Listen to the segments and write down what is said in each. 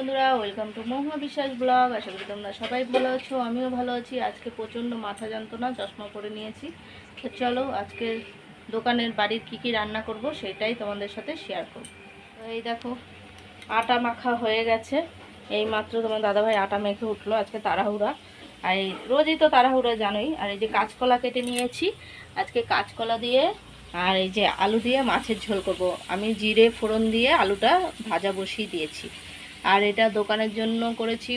বন্ধুরা welcome to মহুয়া বিশ্বাস blog. আশা করি তোমরা সবাই ভালো আছো, আমিও ভালো আছি। আজকে প্রচণ্ড মাথা যন্ত্রণা, চশমা পরে নিয়েছি। তো চলো, আজকে দোকানের বাড়ির কি কি রান্না করব সেটাই তোমাদের সাথে শেয়ার করব। তো এই দেখো, আটা মাখা হয়ে গেছে। এই মাত্র তোমার দাদাভাই আটা মেখে উঠল, আজকে তাড়াহুড়া। আর এই রোজই তো তাড়াহুড়া, জানোই। আর এই যে কাঁচকলা কেটে নিয়েছি, আজকে কাঁচকলা দিয়ে আর এই যে আলু দিয়ে মাছের ঝোল করব। আমি জিরে, ফোড়ন দিয়ে আলুটা ভাজা বসিয়ে দিয়েছি। আর এটা দোকানের জন্য করেছি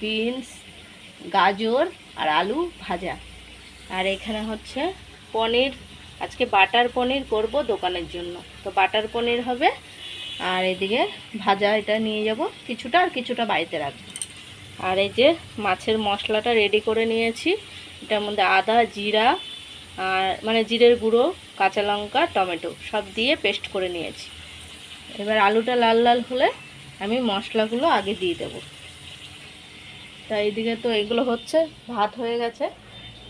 বিনস, গাজর আর আলু ভাজা। আর এখানে হচ্ছে পনির। আজকে বাটার পনির করব দোকানের জন্য। তো বাটার পনির হবে। আর এদিকে ভাজা এটা নিয়ে যাব। কিছুটা আর কিছুটা বাড়িতে রাখব। আর এই যে মাছের মশলাটা রেডি করে নিয়েছি। এটার মধ্যে আদা, জিরা আর মানে জিরের গুঁড়ো, কাঁচা লঙ্কা, টমেটো সব দিয়ে পেস্ট করে নিয়েছি। এবার আলুটা লাল লাল হলে আমি মশলাগুলো আগে দিয়ে দেবো। তা এইদিকে তো এগুলো হচ্ছে, ভাত হয়ে গেছে।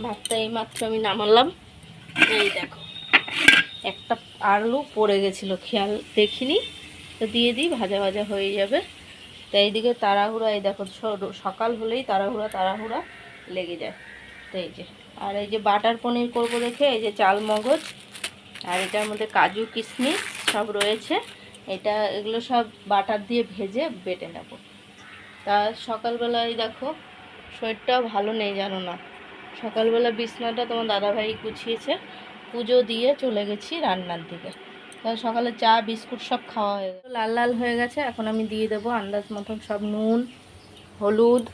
ভাতটা এইমাত্র আমি নামালাম। এই দেখো, একটা আলু পড়ে গেছিল, খেয়াল দেখিনি। তো দিয়ে দিই, ভাজা ভাজা হয়ে যাবে। তো এইদিকে তাড়াহুড়া, এই দেখো সকাল হলেই তাড়াহুড়া তাড়াহুড়া লেগে যায়। তো এই যে, আর এই যে বাটার পনির করব দেখে, এই যে চাল মগজ, আর এটার মধ্যে কাজু কিশমিশ সব রয়েছে। এটা এগুলো সব বাটার দিয়ে ভেজে বেটে নেব। তা সকালবেলায় দেখো, শরীরটাও ভালো নেই জানো না। সকালবেলা বিছনাটা তোমার দাদাভাই গুছিয়েছে, পুজো দিয়ে চলে গেছি রান্নার দিকে। তা সকালে চা, বিস্কুট সব খাওয়া হয়ে গেছে লাল লাল হয়ে গেছে, এখন আমি দিয়ে দেবো আন্দাজ মতন সব নুন, হলুদ।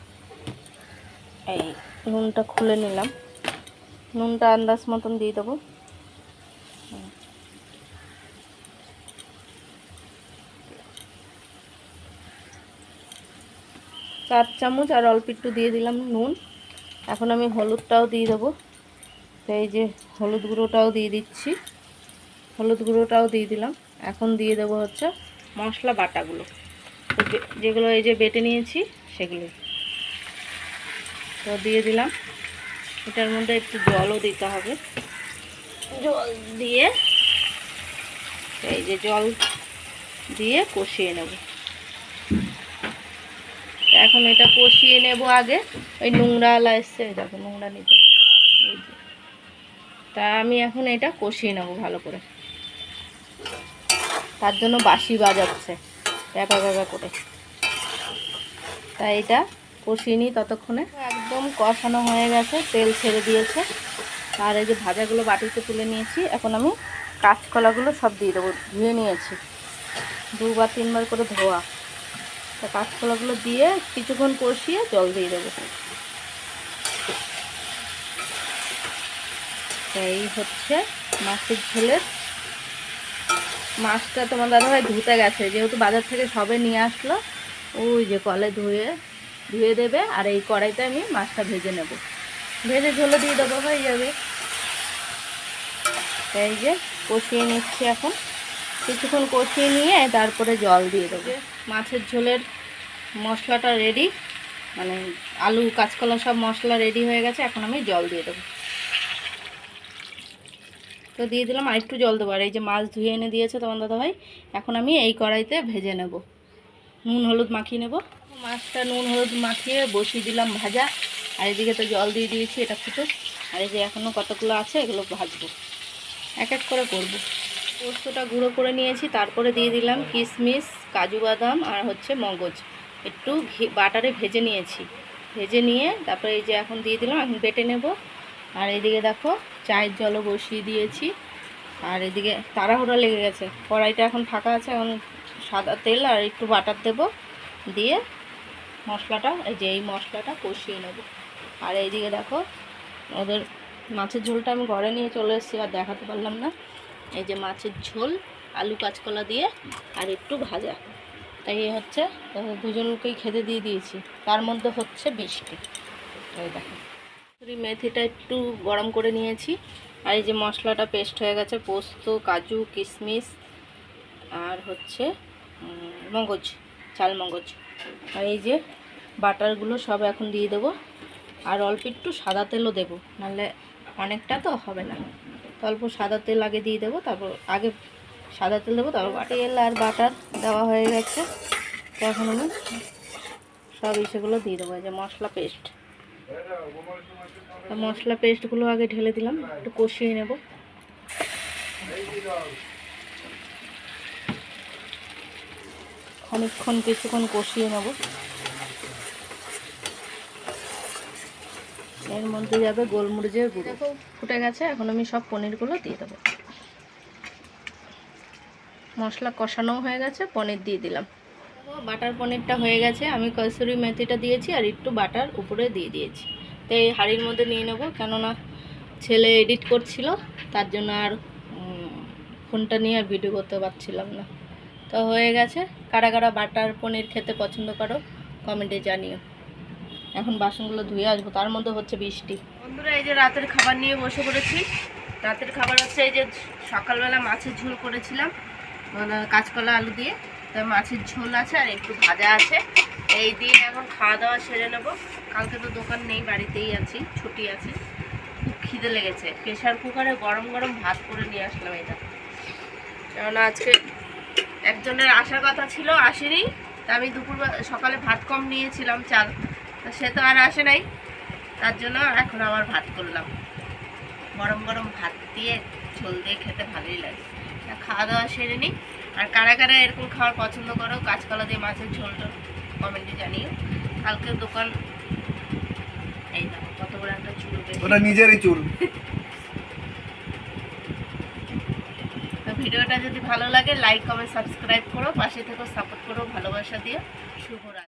এই নুনটা খুলে নিলাম। নুনটা আন্দাজ মতন দিয়ে দেবো। চার চামচ আর অল্প একটু দিয়ে দিলাম নুন। এখন আমি হলুদটাও দিয়ে দেবো। তো এই যে হলুদ গুঁড়োটাও দিয়ে দিচ্ছি। হলুদ গুঁড়োটাও দিয়ে দিলাম। এখন দিয়ে দেবো হচ্ছে মশলা বাটাগুলো। যেগুলো এই যে বেটে নিয়েছি সেগুলো। তো দিয়ে দিলাম। এটার মধ্যে একটু জলও দিতে হবে। জল দিয়ে এই যে জল দিয়ে কষিয়ে নেব। এখন এটা কষিয়ে নেব আগে। ওই নোংরাওয়ালা এসছে দেখো, নোংরা নিতে তা আমি এখন এটা কষিয়ে নেব ভালো করে। তার জন্য বাসি বাজাচ্ছে। প্যাপা প্যাপা করে। তাই এটা কষিয়ে নিই ততক্ষণে। একদম কষানো হয়ে গেছে, তেল ছেড়ে দিয়েছে। আর এই যে ভাজাগুলো বাটিতে তুলে নিয়েছি, এখন আমি কাঁচকলাগুলো সব দিয়ে দেবো। ধুয়ে নিয়েছি। দুবার তিনবার করে ধোয়া। তা কাঁচকলাগুলো দিয়ে কিছুক্ষণ কষিয়ে জল দিয়ে দেবো। এই হচ্ছে মাছের ঝোলের মাছটা তোমার দাদাভাই ধুতে গেছে, যেহেতু বাজার থেকে সবে নিয়ে আসলো, ওই যে কলে ধুয়ে ধুয়ে দেবে, আর এই কড়াইতে আমি মাছটা ভেজে নেব। ভেজে ঝোলে দিয়ে দেবো, হয়ে যাবে। এই যে কষিয়ে নিচ্ছি এখন। কিছুক্ষণ কষিয়ে নিয়ে তারপরে জল দিয়ে দেবো। মাছের ঝোলের মশলাটা রেডি মানে আলু, কাঁচকলা সব মশলা রেডি হয়ে গেছে, এখন আমি জল দিয়ে দেবো। তো দিয়ে দিলাম আর একটু জল দেবো। আর এই যে মাছ ধুয়ে এনে দিয়েছে তোমার দাদাভাই, এখন আমি এই কড়াইতে ভেজে নেব। নুন হলুদ মাখিয়ে নেব। মাছটা নুন হলুদ মাখিয়ে বসিয়ে দিলাম ভাজা। আর এদিকে তো জল দিয়ে দিয়েছি, এটা ফুটুক। আর এই যে এখনও কতগুলো আছে, এগুলো ভাজবো। এক এক করে করব। পোস্তটা গুঁড়ো করে নিয়েছি, তারপরে দিয়ে দিলাম কিশমিশ কাজু বাদাম আর হচ্ছে মগজ। একটু বাটারে ভেজে নিয়েছি। ভেজে নিয়ে তারপরে এই যে এখন দিয়ে দিলাম, এখন বেটে নেব। আর এদিকে দেখো চায়ের জলও বসিয়ে দিয়েছি। আর এদিকে তাড়াহুড়া লেগে গেছে। কড়াইটা এখন ফাঁকা আছে, এখন সাদা তেল আর একটু বাটার দেব। দিয়ে মশলাটা, এই যে এই মশলাটা কষিয়ে নেব। আর এইদিকে দেখো ওদের মাছের ঝোলটা আমি ঘরে নিয়ে চলে এসেছি, আর দেখাতে পারলাম না। এই যে মাছের ঝোল, আলু কাঁচকলা দিয়ে আর একটু ভাজা। তাই এই হচ্ছে দুজনকেই খেতে দিয়ে দিয়েছি। তার মধ্যে হচ্ছে বৃষ্টি। এই দেখো। মেথিটা একটু গরম করে নিয়েছি। আর এই যে মশলাটা পেস্ট হয়ে গেছে, পোস্ত, কাজু, কিশমিশ আর হচ্ছে মগজ, চাল মগজ। আর এই যে বাটারগুলো সব এখন দিয়ে দেবো। আর অল্প একটু সাদা তেলও দেবো, নাহলে অনেকটা তো হবে না। অল্প সাদা তেল আগে দিয়ে দেবো, তারপর আগে সাদা তেল দেবো, তারপর তেল আর বাটার দেওয়া হয়ে গেছে। এখন আমি সব ইসেগুলো দিয়ে দেবো যে মশলা পেস্ট। মশলা পেস্টগুলো আগে ঢেলে দিলাম, একটু কষিয়ে নেব। খানিকক্ষণ, কিছুক্ষণ কষিয়ে নেব। এর মধ্যে যাবে গোলমরিচের গুঁড়ো। ফুটে গেছে, এখন আমি সব পনিরগুলো দিয়ে দেবো। মশলা কষানো হয়ে গেছে, পনির দিয়ে দিলাম। বাটার পনিরটা হয়ে গেছে, আমি কসুরি মেথিটা দিয়েছি আর একটু বাটার উপরে দিয়ে দিয়েছি। তো এই হাঁড়ির মধ্যে নিয়ে নেব, কেননা ছেলে এডিট করছিল, তার জন্য আর ফোনটা নিয়ে আর ভিডিও করতে পারছিলাম না। তো হয়ে গেছে, কারা কারা বাটার পনির খেতে পছন্দ করো, কমেন্টে জানিও। এখন বাসনগুলো ধুয়ে আসব, তার মধ্যে হচ্ছে বৃষ্টি। বন্ধুরা, এই যে রাতের খাবার নিয়ে বসে পড়েছি। রাতের খাবার হচ্ছে এই যে সকালবেলা মাছের ঝোল করেছিলাম মানে কাঁচকলা আলু দিয়ে। তো মাছের ঝোল আছে আর একটু ভাজা আছে। এই দিয়ে এখন খাওয়া দাওয়া সেরে নেব। কালকে তো দোকান নেই, বাড়িতেই আছি, ছুটি আছে। খুব খিদে লেগেছে। প্রেশার কুকারে গরম গরম ভাত করে নিয়ে আসলাম এটা। কেননা আজকে একজনের আসার কথা ছিল, আসেনি। তা আমি দুপুর সকালে ভাত কম নিয়েছিলাম, চাল। তা সে তো আর আসে নাই। তার জন্য এখন আবার ভাত করলাম। গরম গরম ভাত দিয়ে ঝোল দিয়ে খেতে ভালোই লাগে। খাওয়া দাওয়া সেরে নিই আর কারা কারা এরকম খাওয়ার পছন্দ করো কাঁচকলা দিয়ে মাছের ঝোলটা কমেন্টে জানিও। কালকে দোকান এই দেখো কত বড় একটা চুল। ওটা নিজেরই চুল। ভিডিওটা যদি ভালো লাগে লাইক কমেন্ট সাবস্ক্রাইব করো পাশে থেকেও সাপোর্ট করো ভালোবাসা দিও। শুভরাত্রি।